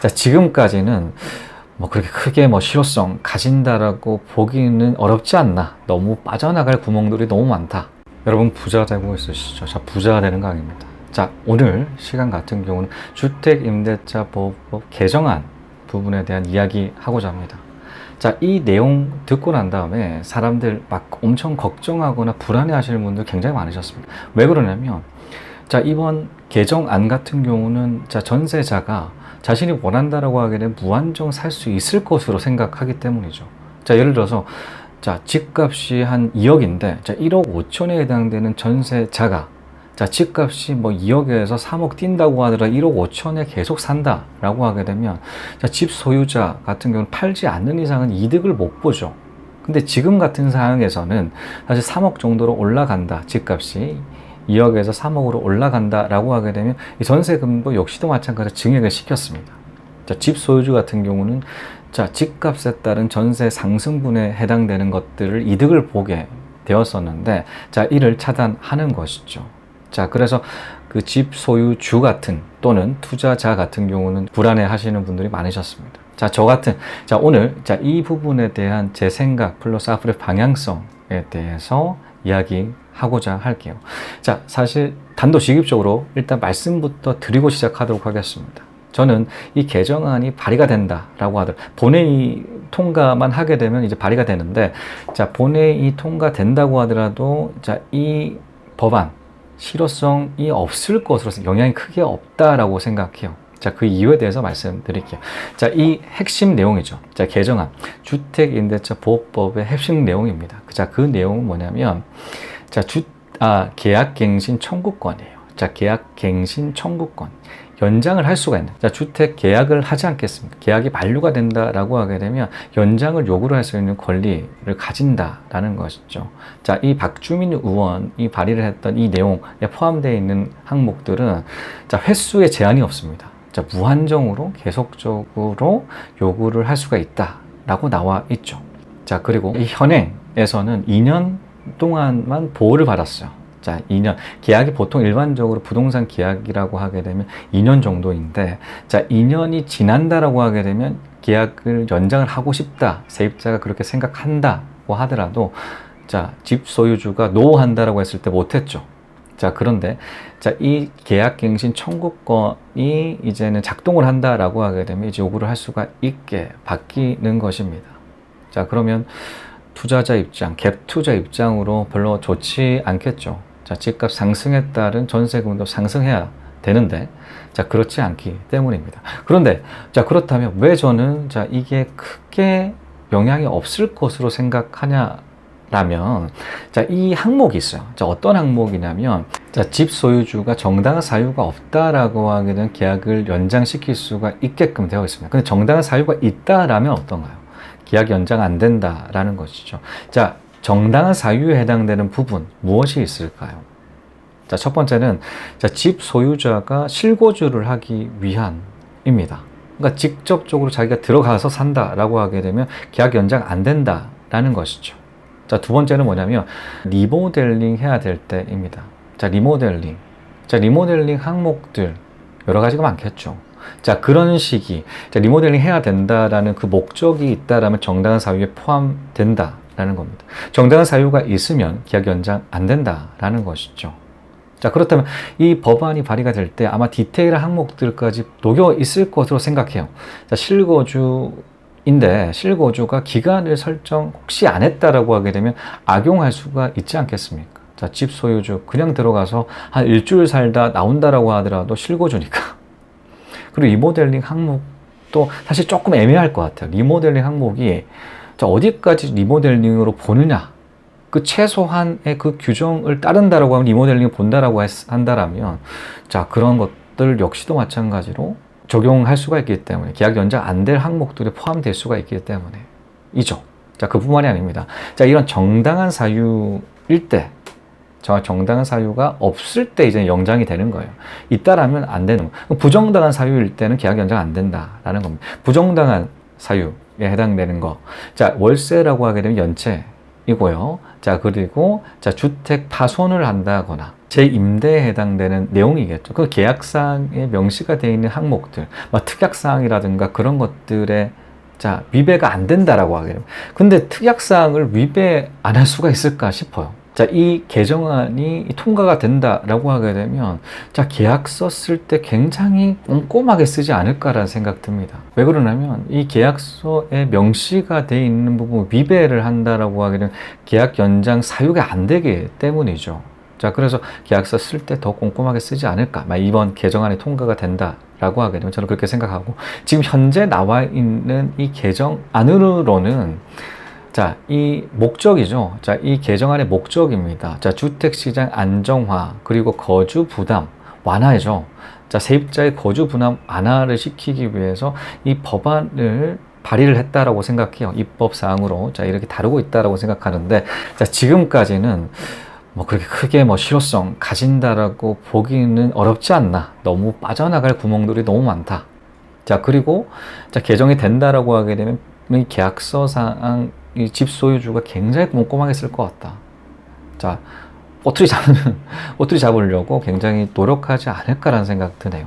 자, 지금까지는 뭐 그렇게 크게 뭐 실효성 가진다라고 보기는 어렵지 않나. 너무 빠져나갈 구멍들이 너무 많다. 여러분 부자 되고 있으시죠? 자, 부자 되는 강의입니다. 자, 오늘 시간 같은 경우는 주택 임대차 보호법 개정안 부분에 대한 이야기 하고자 합니다. 자, 이 내용 듣고 난 다음에 사람들 막 엄청 걱정하거나 불안해 하시는 분들 굉장히 많으셨습니다. 왜 그러냐면, 자, 이번 개정안 같은 경우는 자, 전세자가 자신이 원한다라고 되면 무한정 살 수 있을 것으로 생각하기 때문이죠. 자, 예를 들어서 자, 집값이 한 2억인데 자, 1억 5천에 해당되는 전세자가 자, 집값이 뭐 2억에서 3억 뛴다고 하더라도 1억 5천에 계속 산다라고 하게 되면 자, 집 소유자 같은 경우는 팔지 않는 이상은 이득을 못 보죠. 근데 지금 같은 상황에서는 사실 3억 정도로 올라간다. 집값이 2억에서 3억으로 올라간다라고 하게 되면 이 전세금도 역시도 마찬가지로 증액을 시켰습니다. 자, 집 소유주 같은 경우는 자, 집값에 따른 전세 상승분에 해당되는 것들을 이득을 보게 되었었는데 자, 이를 차단하는 것이죠. 자, 그래서 그 집 소유주 같은 또는 투자자 같은 경우는 불안해 하시는 분들이 많으셨습니다. 자, 저 같은, 자, 오늘, 자, 이 부분에 대한 제 생각 플러스 앞으로의 방향성에 대해서 이야기 하고자 할게요. 자, 사실 단도직입적으로 일단 말씀부터 드리고 시작하도록 하겠습니다. 저는 이 개정안이 발의가 된다라고 하더라도 본회의 통과만 하게 되면 이제 발의가 되는데 자 본회의 통과된다고 하더라도 자 이 법안 실효성이 없을 것으로 영향이 크게 없다라고 생각해요. 자, 그 이유에 대해서 말씀드릴게요. 자, 이 핵심 내용이죠. 자, 개정안. 주택임대차 보호법의 핵심 내용입니다. 자, 그 내용은 뭐냐면, 자, 주, 아, 계약갱신 청구권이에요. 자, 계약갱신 청구권. 연장을 할 수가 있는. 자, 주택 계약을 하지 않겠습니까? 계약이 만료가 된다라고 하게 되면 연장을 요구를 할 수 있는 권리를 가진다라는 것이죠. 자, 이 박주민 의원이 발의를 했던 이 내용에 포함되어 있는 항목들은 자, 횟수에 제한이 없습니다. 자, 무한정으로 계속적으로 요구를 할 수가 있다라고 나와 있죠. 자, 그리고 이 현행에서는 2년 동안만 보호를 받았어요. 자, 2년. 계약이 보통 일반적으로 부동산 계약이라고 하게 되면 2년 정도인데, 자, 2년이 지난다라고 하게 되면 계약을 연장을 하고 싶다. 세입자가 그렇게 생각한다고 하더라도, 자, 집 소유주가 노한다라고 했을 때 못했죠. 자, 그런데, 자, 이 계약갱신 청구권이 이제는 작동을 한다라고 하게 되면 이제 요구를 할 수가 있게 바뀌는 것입니다. 자, 그러면 투자자 입장, 갭 투자 입장으로 별로 좋지 않겠죠. 자, 집값 상승에 따른 전세금도 상승해야 되는데, 자, 그렇지 않기 때문입니다. 그런데, 자, 그렇다면 왜 저는, 자, 이게 크게 영향이 없을 것으로 생각하냐? 라면, 자, 이 항목이 있어요. 자, 어떤 항목이냐면, 자, 집 소유주가 정당한 사유가 없다라고 하게 된 계약을 연장시킬 수가 있게끔 되어 있습니다. 근데 정당한 사유가 있다라면 어떤가요? 계약 연장 안 된다라는 것이죠. 자, 정당한 사유에 해당되는 부분 무엇이 있을까요? 자, 첫 번째는 자, 집 소유자가 실거주를 하기 위한입니다. 그러니까 직접적으로 자기가 들어가서 산다라고 하게 되면 계약 연장 안 된다라는 것이죠. 자, 두 번째는 뭐냐면 리모델링 해야 될 때입니다. 자, 리모델링. 자, 리모델링 항목들 여러 가지가 많겠죠. 자, 그런 시기. 자, 리모델링 해야 된다라는 그 목적이 있다라면 정당한 사유에 포함된다라는 겁니다. 정당한 사유가 있으면 계약 연장 안 된다라는 것이죠. 자, 그렇다면 이 법안이 발의가 될 때 아마 디테일한 항목들까지 녹여 있을 것으로 생각해요. 자, 실거주 인데 실거주가 기간을 설정 혹시 안 했다라고 하게 되면 악용할 수가 있지 않겠습니까? 자, 집 소유주 그냥 들어가서 한 일주일 살다 나온다라고 하더라도 실거주니까. 그리고 리모델링 항목도 사실 조금 애매할 것 같아요. 리모델링 항목이 자, 어디까지 리모델링으로 보느냐. 그 최소한의 그 규정을 따른다라고 하면 리모델링을 본다라고 한다라면 자, 그런 것들 역시도 마찬가지로 적용할 수가 있기 때문에 계약 연장 안 될 항목들이 포함될 수가 있기 때문에 이죠. 자, 그뿐만이 아닙니다. 자, 이런 정당한 사유일 때 정당한 사유가 없을 때 이제 연장이 되는 거예요. 있다라면 안 되는 거예요. 부정당한 사유일 때는 계약 연장 안 된다라는 겁니다. 부정당한 사유에 해당되는 거. 자, 월세라고 하게 되면 연체 이고요. 자, 그리고 자, 주택 파손을 한다거나 재임대에 해당되는 내용이겠죠. 그 계약상에 명시가 되어 있는 항목들, 뭐 특약사항이라든가 그런 것들에 자, 위배가 안 된다라고 하게 됩니다. 근데 특약사항을 위배 안 할 수가 있을까 싶어요. 자, 이 개정안이 통과가 된다라고 하게 되면, 자, 계약서 쓸 때 굉장히 꼼꼼하게 쓰지 않을까라는 생각 듭니다. 왜 그러냐면, 이 계약서에 명시가 되어 있는 부분 위배를 한다라고 하게 되면 계약 연장 사유가 안 되기 때문이죠. 자, 그래서 계약서 쓸 때 더 꼼꼼하게 쓰지 않을까. 막 이번 개정안이 통과가 된다 라고 하게 되면 저는 그렇게 생각하고, 지금 현재 나와 있는 이 개정안으로는 자, 이 목적이죠. 자, 이 개정안의 목적입니다. 자, 주택시장 안정화, 그리고 거주 부담 완화죠. 자, 세입자의 거주 부담 완화를 시키기 위해서 이 법안을 발의를 했다라고 생각해요. 입법 사항으로. 자, 이렇게 다루고 있다라고 생각하는데, 자, 지금까지는 뭐 그렇게 크게 뭐 실효성 가진다라고 보기는 어렵지 않나. 너무 빠져나갈 구멍들이 너무 많다. 자, 그리고 자, 개정이 된다라고 하게 되면 이 계약서 사항 이 집 소유주가 굉장히 꼼꼼하게 쓸 것 같다. 자, 꼬투리 잡는, 꼬투리 잡으려고 굉장히 노력하지 않을까라는 생각 드네요.